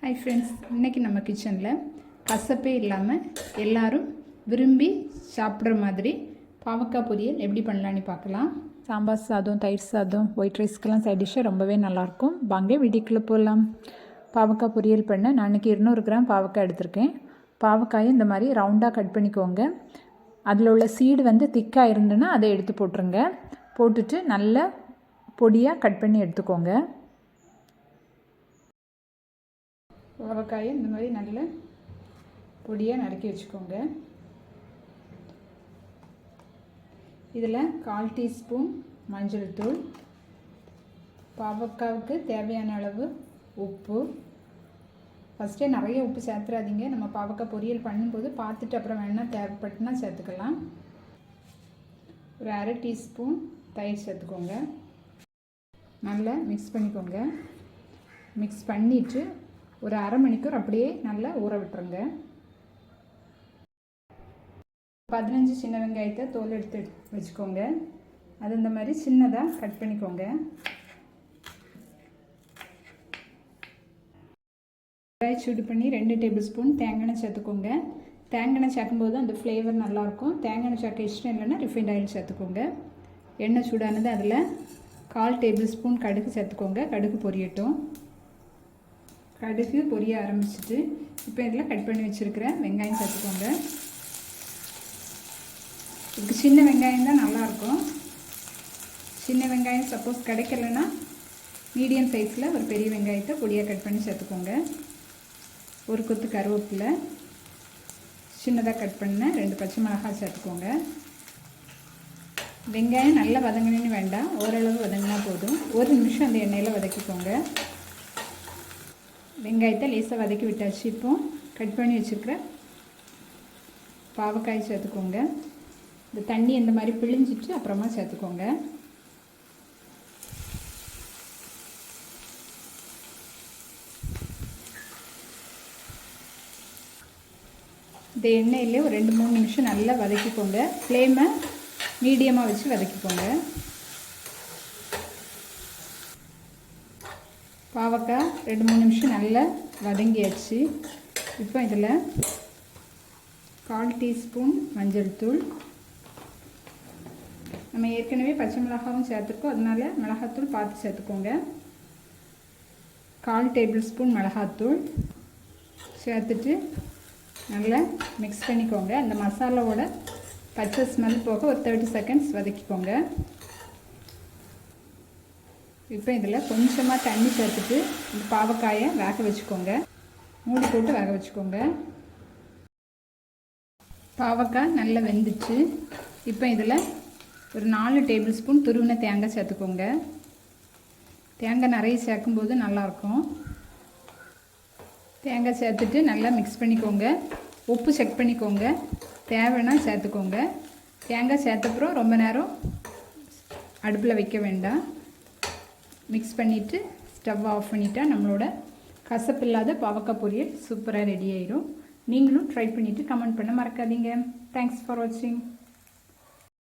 Hi friends இன்றைக்கி நம்ம கிச்சனில் கசப்பே இல்லாமல் எல்லாரும் விரும்பி சாப்பிட்ற மாதிரி பாவக்காய் பொரியல் எப்படி பண்ணலான்னு பார்க்கலாம். சாம்பார் சாதம் தயிர் சாதம் ஒயிட் ரைஸ்க்கெலாம் சைட் டிஷ்ஷாக ரொம்பவே நல்லாயிருக்கும். வாங்க வீடியோக்குள்ளே போகலாம். பாவக்காய் பொரியல் பண்ண நான் இன்றைக்கி இருநூறு கிராம் பாவக்காய் எடுத்திருக்கேன். பாவக்காயை இந்த மாதிரி ரவுண்டாக கட் பண்ணிக்கோங்க. அதில் உள்ள சீடு வந்து திக்காக இருந்துன்னா அதை எடுத்து போட்டுருங்க. போட்டுட்டு நல்ல பொடியாக கட் பண்ணி எடுத்துக்கோங்க. பாவக்காயை இந்த மாதிரி நல்ல பொடியாக நறுக்கி வச்சுக்கோங்க. இதில் கால் டீஸ்பூன் மஞ்சள் தூள் பாவக்காவுக்கு தேவையான அளவு உப்பு. ஃபஸ்ட்டே நிறைய உப்பு சேர்த்துறாதீங்க. நம்ம பாவக்காய் பொரியல் பண்ணும்போது பார்த்துட்டு அப்புறம் வேணால் தேவைப்பட்டுனா சேர்த்துக்கலாம். ஒரு அரை டீஸ்பூன் தயிர் சேர்த்துக்கோங்க. நல்லா மிக்ஸ் பண்ணிக்கோங்க. மிக்ஸ் பண்ணிவிட்டு ஒரு அரை மணிக்கூர் அப்படியே நல்லா ஊற விட்டுருங்க. பதினஞ்சு சின்ன வெங்காயத்தை தோல் எடுத்து வச்சுக்கோங்க. அது இந்த மாதிரி சின்னதாக கட் பண்ணிக்கோங்க. வெங்காயம் சூடு பண்ணி ரெண்டு டேபிள் ஸ்பூன் தேங்காய் சேர்த்துக்கோங்க. தேங்காய் சேர்க்கும்போது அந்த ஃப்ளேவர் நல்லாயிருக்கும். தேங்காய் சேர்க்க இஷ்டம் இல்லைன்னா ரிஃபைண்ட் ஆயில் சேர்த்துக்கோங்க. எண்ணெய் சூடானது அதில் கால் டேபிள் ஸ்பூன் கடுகு சேர்த்துக்கோங்க. கடுகு பொரியட்டும். கடுகு பொரிய ஆரம்பிச்சிட்டு இப்போ இதில் கட் பண்ணி வச்சுருக்கிற வெங்காயம் சேர்த்துக்கோங்க. இதுக்கு சின்ன வெங்காயம் தான் நல்லாயிருக்கும் சின்ன வெங்காயம் சப்போஸ் கிடைக்கலன்னா மீடியம் சைஸில் ஒரு பெரிய வெங்காயத்தை பொடியாக கட் பண்ணி சேர்த்துக்கோங்க. ஒரு கொத்து கருவேப்பிலை சின்னதாக கட் பண்ண ரெண்டு பச்சை மிளகாய் சேர்த்துக்கோங்க. வெங்காயம் நல்லா வதங்கினேன்னு வேண்டாம். ஓரளவு வதங்கினா போதும். ஒரு நிமிஷம் அந்த எண்ணெயில் வதக்கிக்கோங்க. வெங்காயத்தை லேசாக வதக்கி விட்டாச்சு. இப்போ கட் பண்ணி வச்சுருக்கிற பாவக்காய் சேர்த்துக்கோங்க. இந்த தண்ணி இந்த மாதிரி பிழிஞ்சிட்டு அப்புறமா சேர்த்துக்கோங்க. இந்த எண்ணெயிலே ஒரு ரெண்டு மூணு நிமிஷம் நல்லா வதக்கிக்கோங்க. ஃப்ளேமை மீடியமாக வச்சு வதக்கிக்கோங்க. பாவக்காய் ரெண்டு மூணு நிமிஷம் நல்லா வதங்கியாச்சு. இப்போ இதில் கால் டீஸ்பூன் மஞ்சள் தூள். நம்ம ஏற்கனவே பச்சை மிளகாவும் சேர்த்துருக்கோம். அதனால மிளகாத்தூள் பார்த்து சேர்த்துக்கோங்க. கால் டேபிள் ஸ்பூன் மிளகாத்தூள் சேர்த்துட்டு நல்லா மிக்ஸ் பண்ணிக்கோங்க. அந்த மசாலாவோட பச்சை ஸ்மெல் போக ஒரு தேர்ட்டி செகண்ட்ஸ் வதக்கிக்கோங்க. இப்போ இதில் கொஞ்சமாக தண்ணி சேர்த்துட்டு இந்த பாவக்காயை வேக வச்சுக்கோங்க. மூடி போட்டு வேக வச்சுக்கோங்க. பாவக்காய் நல்லா வெந்துச்சு. இப்போ இதில் ஒரு நாலு டேபிள் ஸ்பூன் துருவின தேங்காய் சேர்த்துக்கோங்க. தேங்காய் நிறைய சேர்க்கும்போது நல்லாயிருக்கும். தேங்காய் சேர்த்துட்டு நல்லா மிக்ஸ் பண்ணிக்கோங்க. உப்பு செக் பண்ணிக்கோங்க. தேவைன்னா சேர்த்துக்கோங்க. தேங்காய் சேர்த்தப்புறம் ரொம்ப நேரம் அடுப்பில் வைக்க வேண்டாம். மிக்ஸ் பண்ணிவிட்டு ஸ்டவ் ஆஃப் பண்ணிட்டால் நம்மளோட கசப்பில்லாத பாவக்காய் பொரியல் சூப்பராக ரெடி ஆயிடும் நீங்களும் ட்ரை பண்ணிவிட்டு கமெண்ட் பண்ண மறக்காதீங்க. தேங்க்ஸ் ஃபார் வாட்சிங்